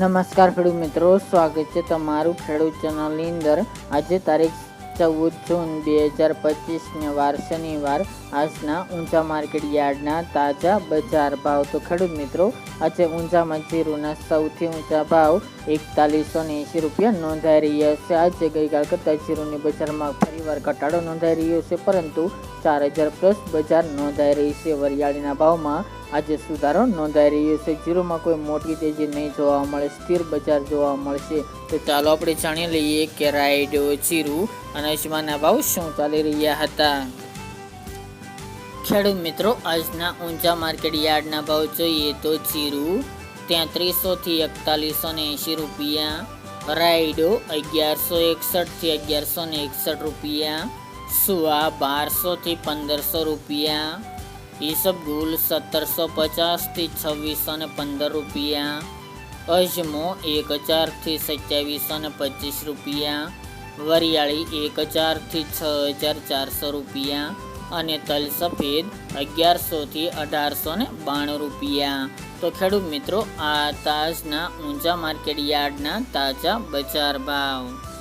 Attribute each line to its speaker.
Speaker 1: નમસ્કાર ખેડૂત મિત્રો, સ્વાગત છે તમારું ખેડૂત ચેનલની અંદર. આજે તારીખ ચૌદ જૂન બે હજાર પચીસને વાર શનિવાર. આજના ઊંચા માર્કેટ યાર્ડના તાજા બજાર ભાવ. તો ખેડૂત મિત્રો, આજે ઊંચામાં જીરુના સૌથી ઊંચા ભાવ એકતાલીસો ને એંશી રૂપિયા નોંધાઈ રહ્યા છે. આજે ગઈકાલ કરતાં જીરુની બજારમાં ફરીવાર ઘટાડો નોંધાઈ રહ્યો છે, પરંતુ ચાર હજાર પ્લસ બજાર નોંધાઈ રહી છે. વરિયાળીના ભાવમાં આજે સુધારો નોંધાઈ રહ્યો છે. જીરોમાં કોઈ મોટી તેજી નહીં જોવા મળે, સ્થિર બજાર જોવા મળશે. તો ચાલો આપણે જાણી લઈએ કે રાયડો જીરું અને અજમાના ભાવ શું ચાલી રહ્યા હતા. ખેડૂત મિત્રો, આજના ઊંચા માર્કેટ યાર્ડના ભાવ જોઈએ તો જીરું તેત્રીસોથી એકતાલીસો ને એંશી રૂપિયા રાયડો અગિયારસો એકસઠથી અગિયારસો ને એકસઠ રૂપિયા સુવા બારસોથી પંદરસો રૂપિયા. ઈસબગુલ સત્તરસો પચાસથી છવ્વીસો ને પંદર રૂપિયા. અજમો એક હજારથી સત્યાવીસો ને પચીસ રૂપિયા. વરિયાળી એક હજારથી છ હજાર ચારસો રૂપિયા. અને તલ સફેદ અગિયારસોથી અઢારસો ને બાણું રૂપિયા. તો ખેડૂત મિત્રો, આ તાજના ઊંચા માર્કેટ યાર્ડના તાજા બજાર ભાવ.